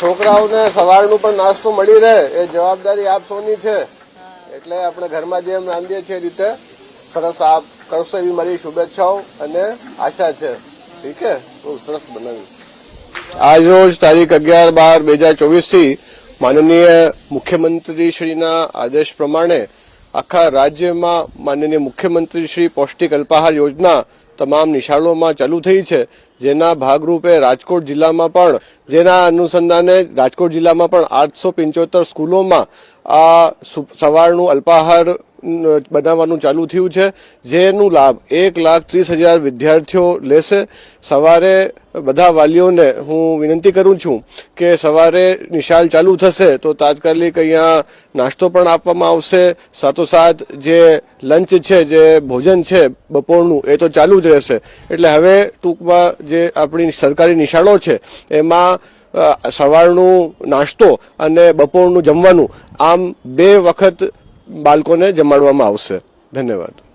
છોકરાઓને સવારનું પણ નાસ્તો મળી રહે, એ જવાબદારી આપ સૌની છે. એટલે આપણે ઘરમાં જેમ રાંધીએ છીએ રીતે સરસ આપ કરશો એવી મારી શુભેચ્છાઓ અને આશા છે. ઠીક છે? બહુ સરસ બનાવ્યું. આજ રોજ તારીખ અગિયાર બાર બે હજાર ચોવીસથી માનનીય મુખ્યમંત્રી શ્રીના આદેશ પ્રમાણે આખા રાજ્યમાં માનનીય મુખ્યમંત્રી શ્રી પૌષ્ટિક અલ્પાહાર યોજના તમામ નિશાળોમાં ચાલુ થઈ છે. જેના ભાગરૂપે રાજકોટ જિલ્લામાં પણ, જેના અનુસંધાને રાજકોટ જિલ્લામાં પણ આઠસો પંચોતેર સ્કૂલોમાં આ સવારનું અલ્પાહાર બનાવવાનું ચાલુ થયું છે. જેનું લાભ એક લાખ ત્રીસ હજાર વિદ્યાર્થીઓ લેશે. સવારે બધા વાલીઓને હું વિનંતી કરું છું કે સવારે નિશાળ ચાલુ થશે તો તાત્કાલિક અહીંયા નાસ્તો પણ આપવામાં આવશે. સાથોસાથ જે લંચ છે, જે ભોજન છે બપોરનું એ તો ચાલુ જ રહેશે. એટલે હવે ટૂંકમાં જે આપણી સરકારી નિશાળો છે, એમાં સવારનું નાસ્તો અને બપોરનું જમવાનું આમ બે વખત બાળકોને જમાડવામાં આવશે. ધન્યવાદ.